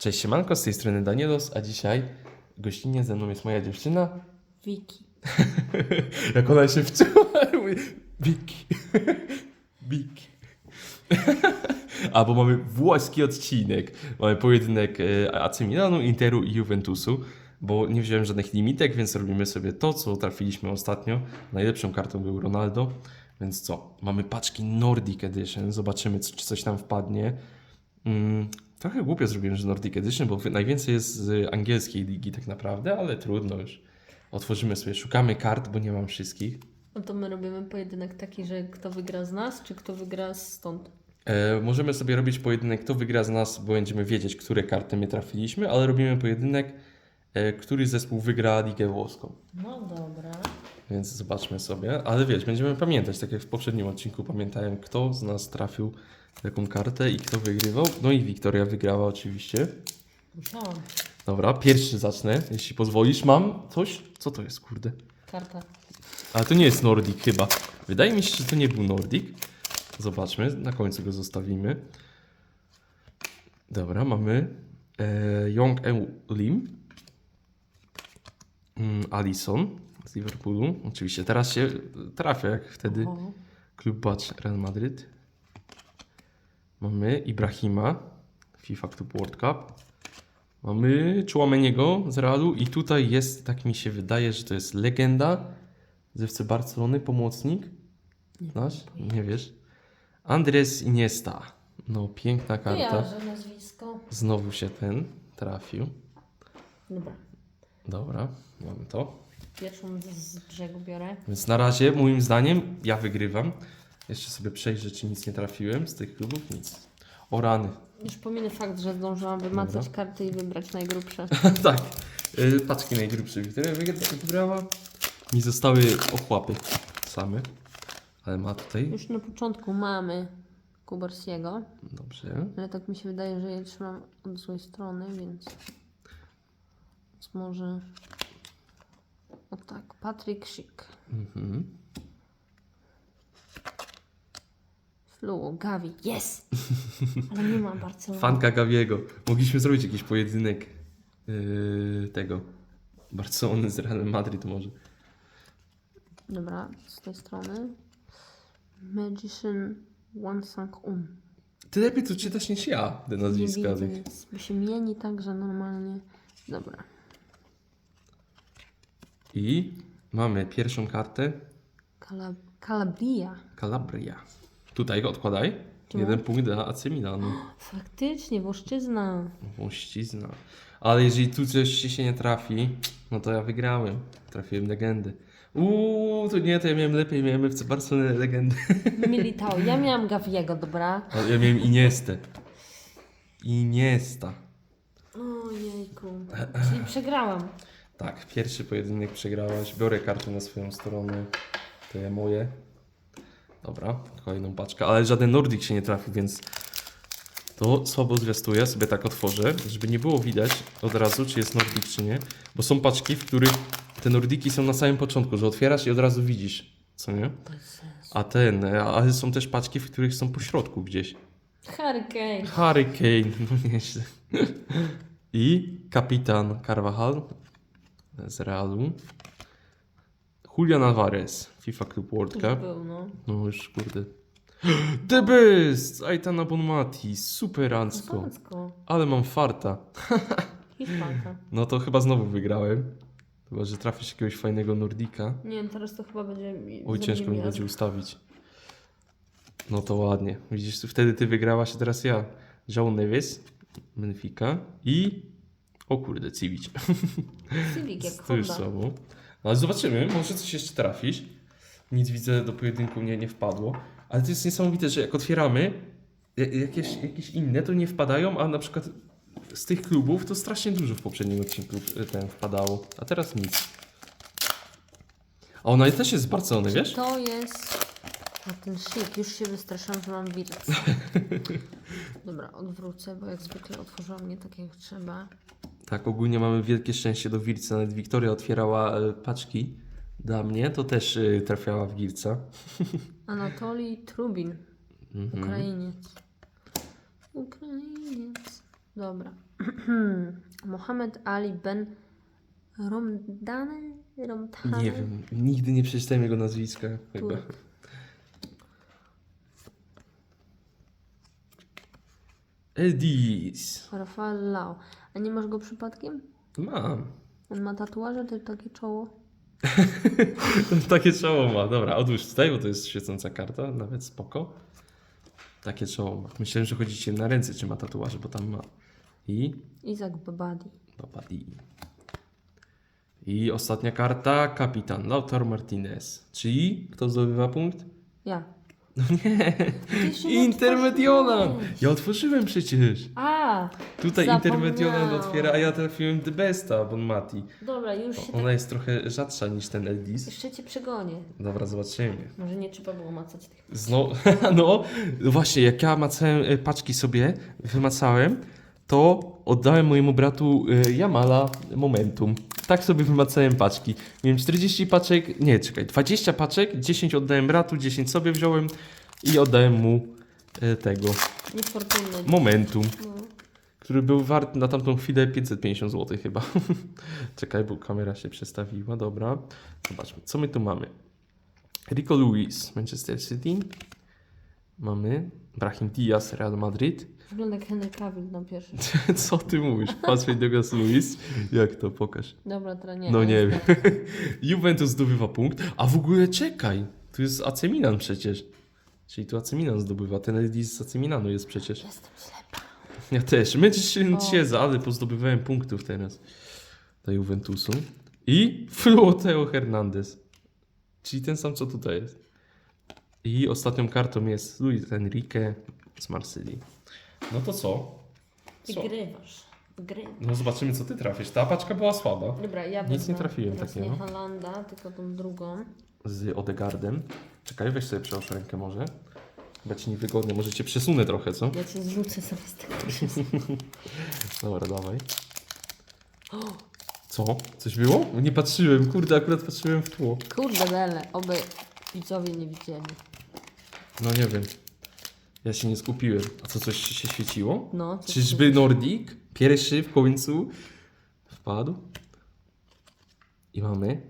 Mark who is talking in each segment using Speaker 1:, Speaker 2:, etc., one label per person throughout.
Speaker 1: Cześć siemanko, z tej strony Danielos, a dzisiaj gościnnie ze mną jest moja dziewczyna.
Speaker 2: Wiki.
Speaker 1: Jak ona się wciąła, mówi, Wiki, Wiki. A, bo mamy włoski odcinek. Mamy pojedynek e, AC Milanu, Interu i Juventusu, bo nie wziąłem żadnych limitek, więc robimy sobie to, co trafiliśmy ostatnio. Najlepszą kartą był Ronaldo, więc co? Mamy paczki Nordic Edition, zobaczymy, czy coś tam wpadnie. Mm, trochę głupio zrobiłem, że Nordic Edition, bo najwięcej jest z angielskiej ligi tak naprawdę, ale trudno już. Otworzymy sobie, szukamy kart, bo nie mam wszystkich.
Speaker 2: No to my robimy pojedynek taki, że kto wygra z nas, czy kto wygra stąd.
Speaker 1: E, możemy sobie robić pojedynek, kto wygra z nas, bo będziemy wiedzieć, które karty my trafiliśmy, ale robimy pojedynek, e, który zespół wygra Ligę Włoską.
Speaker 2: No dobra.
Speaker 1: Więc zobaczmy sobie. Ale wiesz, będziemy pamiętać, tak jak w poprzednim odcinku pamiętałem, kto z nas trafił jaką kartę i kto wygrywał. No i Wiktoria wygrała oczywiście.
Speaker 2: Musiałam.
Speaker 1: Dobra, pierwszy zacznę, jeśli pozwolisz. Mam coś? Co to jest, kurde?
Speaker 2: Karta.
Speaker 1: Ale to nie jest Nordic chyba. Wydaje mi się, że to nie był Nordic. Zobaczmy, na końcu go zostawimy. Dobra, mamy e, Young E. Lim. Mm, Alison z Liverpoolu. Oczywiście teraz się trafia, jak wtedy klub Bacz Real Madrid. Mamy Ibrahima, FIFA Club World Cup. Mamy Chouameniego z Realu i tutaj jest, tak mi się wydaje, że to jest legenda z FC Barcelony, pomocnik nasz, nie wiesz. Andres Iniesta. No, piękna karta.
Speaker 2: Kojarzę nazwisko.
Speaker 1: Znowu się ten trafił.
Speaker 2: Dobra.
Speaker 1: Dobra, mamy to.
Speaker 2: Pierwszą z brzegu biorę.
Speaker 1: Więc na razie, moim zdaniem, ja wygrywam. Jeszcze sobie przejrzę, czy nic nie trafiłem z tych klubów. Nic. O rany.
Speaker 2: Już pominę fakt, że zdążyłam wymacać karty i wybrać najgrubsze.
Speaker 1: tak. Y, paczki najgrubsze, które wygra- wygrała. Mi zostały ochłapy same. Ale ma tutaj.
Speaker 2: Już na początku mamy Kubarsiego,
Speaker 1: Dobrze.
Speaker 2: ale tak mi się wydaje, że je trzymam od złej strony, więc... Więc może... O tak, Patrick Schick.
Speaker 1: Mhm.
Speaker 2: Flu, Gavi, yes! Ale nie mam Barcelony.
Speaker 1: Fanka Gaviego. Mogliśmy zrobić jakiś pojedynek yy, tego. Barcelony z Realem Madrid może.
Speaker 2: Dobra, z tej strony. Magician One Sang Um.
Speaker 1: Ty lepiej to czytasz niż ja, te
Speaker 2: Nie
Speaker 1: nazwiska.
Speaker 2: widzę nic, bo się mieni tak, że normalnie... Dobra.
Speaker 1: I mamy pierwszą kartę.
Speaker 2: Cala Calabria.
Speaker 1: Calabria. Tutaj go odkładaj.
Speaker 2: Czemu?
Speaker 1: Jeden punkt dla AC Milanu.
Speaker 2: Faktycznie, Włoszczyzna.
Speaker 1: Włościzna. Ale jeżeli tu coś ci się nie trafi, no to ja wygrałem. Trafiłem legendy. Uuu, to nie, to ja miałem lepiej, miałem FC Barcelonę legendy.
Speaker 2: Militao. Ja miałam Gaviego, dobra?
Speaker 1: Ale ja miałem Iniestę. Iniesta.
Speaker 2: Ojejku. Czyli przegrałam.
Speaker 1: Tak, pierwszy pojedynek przegrałaś. Biorę kartę na swoją stronę. To ja moje. Dobra, kolejną paczkę. Ale żaden Nordic się nie trafił, więc to słabo zwiastuję. Sobie tak otworzę, żeby nie było widać od razu, czy jest Nordic, czy nie. Bo są paczki, w których te Nordiki są na samym początku, że otwierasz i od razu widzisz, co nie? A ten, ale są też paczki, w których są po środku gdzieś.
Speaker 2: Hurricane.
Speaker 1: Hurricane, no nieźle. I kapitan Carvajal z Realu. Julian Alvarez, FIFA Club World Cup.
Speaker 2: był, no.
Speaker 1: No już kurde. The best! Aitana Bonmati, superancko.
Speaker 2: Zacko.
Speaker 1: Ale mam farta.
Speaker 2: Hiszpanka.
Speaker 1: No to chyba znowu wygrałem. Chyba, że trafisz jakiegoś fajnego Nordika.
Speaker 2: Nie wiem, teraz to chyba będzie...
Speaker 1: Oj, ciężko mi
Speaker 2: miazg.
Speaker 1: będzie ustawić. No to ładnie. Widzisz, wtedy ty wygrałaś, a teraz ja. Joe Neves, Benfica i... O kurde, Civic.
Speaker 2: Civic jak Honda.
Speaker 1: sobą. No ale zobaczymy, może coś jeszcze trafisz. Nic widzę, do pojedynku nie, nie wpadło. Ale to jest niesamowite, że jak otwieramy, ja- jakieś, jakieś inne to nie wpadają, a na przykład z tych klubów to strasznie dużo w poprzednim odcinku e, ten wpadało. A teraz nic. A ona też jest z Barcelony, wiesz?
Speaker 2: To jest... A ten szyk, już się wystraszyłam, że mam wirus. Dobra, odwrócę, bo jak zwykle otworzyłam nie tak jak trzeba.
Speaker 1: Tak, ogólnie mamy wielkie szczęście do Wirca. Nawet Wiktoria otwierała e, paczki dla mnie, to też e, trafiała w Wirca.
Speaker 2: Anatolii Trubin.
Speaker 1: Mhm.
Speaker 2: Ukrainiec. Ukrainiec. Dobra. Mohamed Ali Ben Romdane? Romdane?
Speaker 1: Nie wiem, nigdy nie przeczytałem jego nazwiska. Chyba. Edis.
Speaker 2: Rafael Lau. A nie masz go przypadkiem?
Speaker 1: Mam.
Speaker 2: On ma tatuaże, to takie czoło.
Speaker 1: Takie czoło ma. Dobra, odłóż tutaj, bo to jest świecąca karta, nawet spoko. Takie czoło ma. Myślałem, że chodzi ci na ręce, czy ma tatuaże, bo tam ma. I
Speaker 2: Izak Babadi.
Speaker 1: Babadi. I ostatnia karta, kapitan Lautaro Martinez. Czyli kto zdobywa punkt?
Speaker 2: Ja.
Speaker 1: No nie, Intermediona!
Speaker 2: otworzyłeś.
Speaker 1: Ja otworzyłem przecież.
Speaker 2: A!
Speaker 1: Tutaj
Speaker 2: Zapomniałam.
Speaker 1: Intermediona otwiera, a ja trafiłem The Besta, Bon Mati.
Speaker 2: Dobra, już się tak...
Speaker 1: Ona jest trochę rzadsza niż ten Eldis.
Speaker 2: Jeszcze cię przegonię.
Speaker 1: Dobra, zobaczymy.
Speaker 2: Może nie trzeba było macać tych.
Speaker 1: Zno, no, właśnie, jak ja macałem e, paczki sobie, wymacałem, to oddałem mojemu bratu e, Jamala Momentum. Tak sobie wymacałem paczki. Miałem 40 paczek, nie, czekaj, 20 paczek, 10 oddałem bratu, 10 sobie wziąłem i oddałem mu e, tego
Speaker 2: Niefortunne.
Speaker 1: Momentum,
Speaker 2: No.
Speaker 1: który był wart na tamtą chwilę 550 zł chyba. czekaj, bo kamera się przestawiła, dobra. Zobaczmy, co my tu mamy. Rico Lewis, Manchester City. Mamy Brahim Diaz, Real Madrid.
Speaker 2: Wygląda jak Henry Cavill na pierwszy.
Speaker 1: Co ty mówisz? Patrz, Douglas Luis. Jak to? Pokaż.
Speaker 2: Dobra, teraz nie.
Speaker 1: No nie
Speaker 2: tak.
Speaker 1: wiem. Juventus zdobywa punkt. A w ogóle czekaj. Tu jest AC Milan przecież. Czyli tu AC Milan zdobywa. Ten Edis z AC Milanu jest przecież.
Speaker 2: Jestem ślepa.
Speaker 1: Ja też. Męczysz się
Speaker 2: O.
Speaker 1: Cieza, ale pozdobywałem punktów teraz. Do Juventusu. I Fluoteo Hernandez. Czyli ten sam, co tutaj jest. I ostatnią kartą jest Luis Enrique z Marsylii. No to co? Co?
Speaker 2: Wygrywasz. Wygrywasz.
Speaker 1: No zobaczymy, co ty trafisz. Ta paczka była słaba.
Speaker 2: Dobra, ja
Speaker 1: Nic nie trafiłem
Speaker 2: teraz
Speaker 1: takiego.
Speaker 2: nie Halanda, tylko tą drugą.
Speaker 1: Z Odegardem. Czekaj, weź sobie przełóż rękę może. Chyba ci niewygodnie, może cię przesunę trochę, co?
Speaker 2: Ja cię zrzucę sobie z tego.
Speaker 1: Dobra, dawaj. Co? Coś było? Nie patrzyłem, kurde, akurat patrzyłem w tło.
Speaker 2: Kurde bele, oby widzowie nie widzieli.
Speaker 1: No nie wiem. Ja się nie skupiłem. A co, coś się świeciło?
Speaker 2: No, coś
Speaker 1: Czyżby Nordic? Pierwszy w końcu wpadł. I mamy.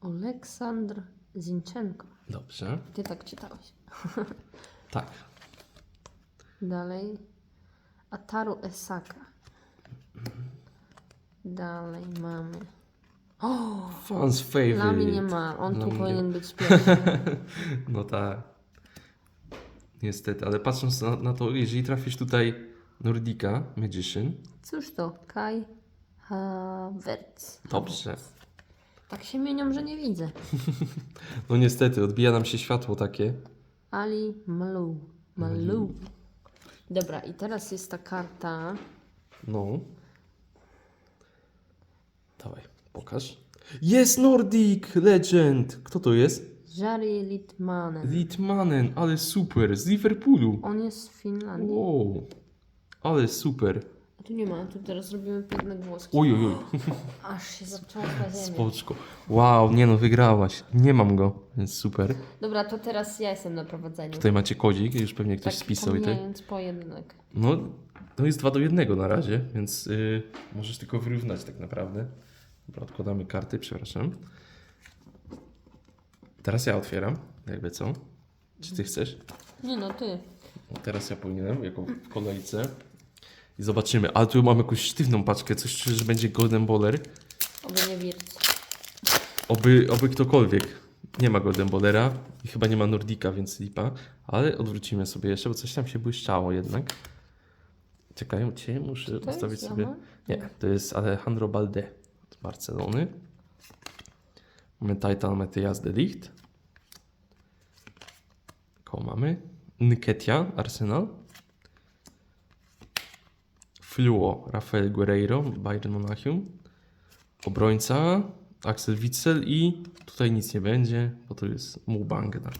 Speaker 2: Aleksandr Zinchenko.
Speaker 1: Dobrze.
Speaker 2: Ty tak czytałeś.
Speaker 1: Tak.
Speaker 2: Dalej. Ataru Esaka. Dalej mamy. O!
Speaker 1: Fans favorite.
Speaker 2: Lami nie ma. On
Speaker 1: Lami
Speaker 2: tu
Speaker 1: nie-
Speaker 2: powinien być pierwszy.
Speaker 1: No tak. Niestety, ale patrząc na, na to, jeżeli trafisz tutaj Nordika, Magician,
Speaker 2: Cóż to? Kai Havertz.
Speaker 1: dobrze.
Speaker 2: Tak się mienią, że nie widzę.
Speaker 1: No niestety, odbija nam się światło takie.
Speaker 2: Ali Malu. Malu. Dobra, i teraz jest ta karta.
Speaker 1: No. Dawaj, pokaż. Jest Nordic Legend! Kto to jest?
Speaker 2: Jari Litmanen.
Speaker 1: Litmanen, ale super, z Liverpoolu.
Speaker 2: On jest w Finlandii.
Speaker 1: Wow, ale super.
Speaker 2: A tu nie ma, tu teraz robimy piękne włoski.
Speaker 1: Oj, oj, oj,
Speaker 2: Aż się zacząłka ziemia.
Speaker 1: spoczko. Wow, nie no, wygrałaś. Nie mam go, więc super.
Speaker 2: Dobra, to teraz ja jestem na prowadzeniu.
Speaker 1: Tutaj macie kodzik, już pewnie ktoś
Speaker 2: tak
Speaker 1: spisał i tak.
Speaker 2: pomijając pojedynek.
Speaker 1: No, to jest 2 do 1 na razie, więc y, możesz tylko wyrównać tak naprawdę. Dobra, odkładamy karty, przepraszam. Teraz ja otwieram, jakby co. Czy ty chcesz?
Speaker 2: Nie no, ty.
Speaker 1: Teraz ja powinienem, jako w kolejce. I zobaczymy. Ale tu mam jakąś sztywną paczkę, coś czuję, że będzie Golden Baller.
Speaker 2: Oby nie wierć.
Speaker 1: Oby, oby ktokolwiek. Nie ma Golden Ballera i chyba nie ma Nordika, więc lipa. Ale odwrócimy sobie jeszcze, bo coś tam się błyszczało jednak. Czekaj, cię muszę
Speaker 2: To
Speaker 1: ustawić sobie. Nie, to jest Alejandro Balde z Barcelony. Mamy Titan Matthias de Ligt. Koło mamy. Nketia, Arsenal. Fluo, Rafael Guerreiro, Bayern Monachium. Obrońca, Axel Witsel i tutaj nic nie będzie, bo to jest Mubangna.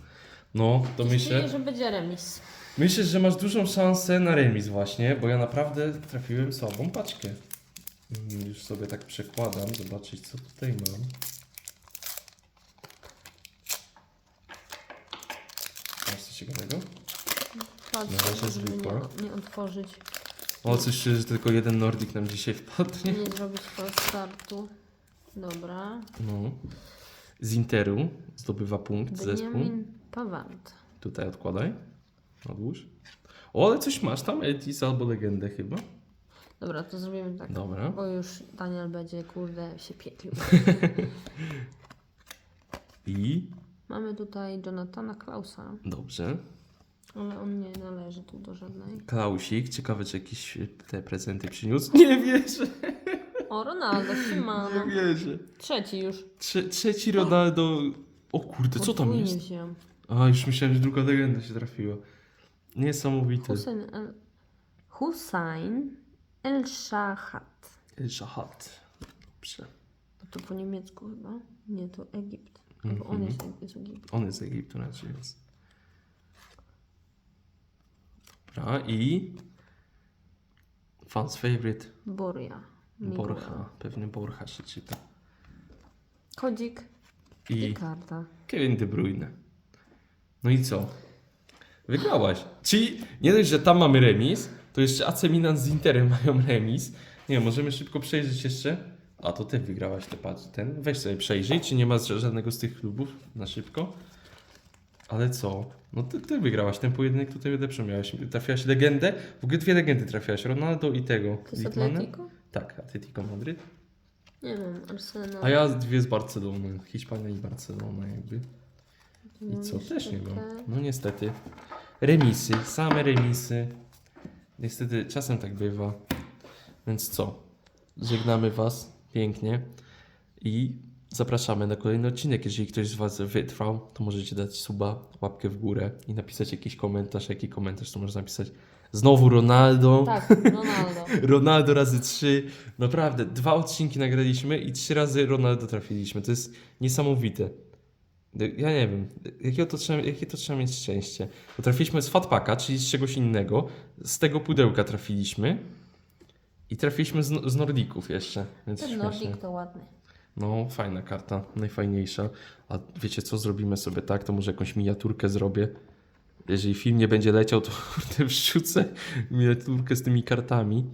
Speaker 1: No, to myślę,
Speaker 2: że będzie remis.
Speaker 1: myślę, że masz dużą szansę na remis właśnie, bo ja naprawdę trafiłem słabą paczkę. Mm, Już sobie tak przekładam, zobaczyć co tutaj mam. Masz coś ciekawego?
Speaker 2: Patrz,
Speaker 1: Na razie
Speaker 2: żeby
Speaker 1: zwykła.
Speaker 2: nie, nie otworzyć.
Speaker 1: O, coś czuję, że tylko jeden Nordic nam dzisiaj wpadnie.
Speaker 2: Nie zrobić false startu. Dobra.
Speaker 1: No. Z Interu zdobywa punkt zespół.
Speaker 2: Benjamin Pavard.
Speaker 1: Tutaj odkładaj. Odłóż. O, ale coś masz tam, Etis albo legendę chyba.
Speaker 2: Dobra, to zrobimy tak.
Speaker 1: Dobra.
Speaker 2: Bo już Daniel będzie, kurde, się pieklił.
Speaker 1: I
Speaker 2: Mamy tutaj Jonathana Klausa,
Speaker 1: dobrze.
Speaker 2: ale on nie należy tu do żadnej.
Speaker 1: Klausik, ciekawe czy jakieś te prezenty przyniósł. Nie wierzę,
Speaker 2: O, Ronaldo, Shimano.
Speaker 1: nie wierzę.
Speaker 2: Trzeci już.
Speaker 1: Trze trzeci Ronaldo. O kurde, co tam jest?
Speaker 2: wziąłem.
Speaker 1: A, już myślałem, że druga legenda się trafiła. Niesamowite.
Speaker 2: Hussein El... Hussein El Shahat.
Speaker 1: El Shahat. Dobrze.
Speaker 2: To po niemiecku chyba? Nie, to Egipt. Albo on
Speaker 1: Mhm.
Speaker 2: jest z Egiptu.
Speaker 1: On jest z Egiptu raczej, więc. Dobra, i. Fans favorite.
Speaker 2: Boria. Miguel.
Speaker 1: Borcha. Pewnie Borcha się czyta.
Speaker 2: Kodzik i
Speaker 1: I
Speaker 2: karta.
Speaker 1: Kevin De Bruyne. No i co? Wygrałaś. Czyli nie dość, że tam mamy remis, to jeszcze AC Milan z Interem mają remis. Nie, możemy szybko przejrzeć jeszcze. A to ty wygrałaś te patrz, ten. Weź sobie przejrzyj, czy nie ma żadnego z tych klubów na szybko. Ale co? No ty, ty wygrałaś ten pojedynek, tutaj lepszą miałeś. Trafiłaś legendę. W ogóle dwie legendy trafiłaś. Ronaldo i tego.
Speaker 2: To jest. Atletico?
Speaker 1: Tak, Atletico Madryt.
Speaker 2: Nie wiem, Arsenal.
Speaker 1: A ja dwie z Barcelony. Hiszpania i Barcelona jakby. I
Speaker 2: No
Speaker 1: co? Też nie mam. No niestety. Remisy, same remisy. Niestety czasem tak bywa. Więc co? Żegnamy Was pięknie i zapraszamy na kolejny odcinek. Jeżeli ktoś z Was wytrwał, to możecie dać suba, łapkę w górę i napisać jakiś komentarz. Jaki komentarz to można napisać? Znowu Ronaldo.
Speaker 2: Tak, Ronaldo.
Speaker 1: Ronaldo razy trzy. Naprawdę, dwa odcinki nagraliśmy i trzy razy Ronaldo trafiliśmy. To jest niesamowite. Ja nie wiem, jakie to trzeba, jakie to trzeba mieć szczęście. Bo trafiliśmy z Fatpaka, czyli z czegoś innego. Z tego pudełka trafiliśmy. I trafiliśmy z, z Nordików jeszcze. Więc
Speaker 2: Ten
Speaker 1: śmiesznie.
Speaker 2: Nordik to ładny.
Speaker 1: No, fajna karta, najfajniejsza. A wiecie co, zrobimy sobie tak, to może jakąś miniaturkę zrobię. Jeżeli film nie będzie leciał, to kurde wrzucę miniaturkę z tymi kartami.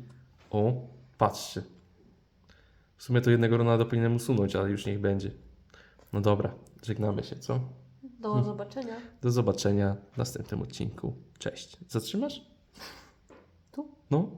Speaker 1: O, patrzcie. W sumie to jednego Ronaldo powinienem usunąć, ale już niech będzie. No dobra, żegnamy się, co?
Speaker 2: Do zobaczenia.
Speaker 1: Do zobaczenia w następnym odcinku. Cześć. Zatrzymasz?
Speaker 2: Tu?
Speaker 1: No.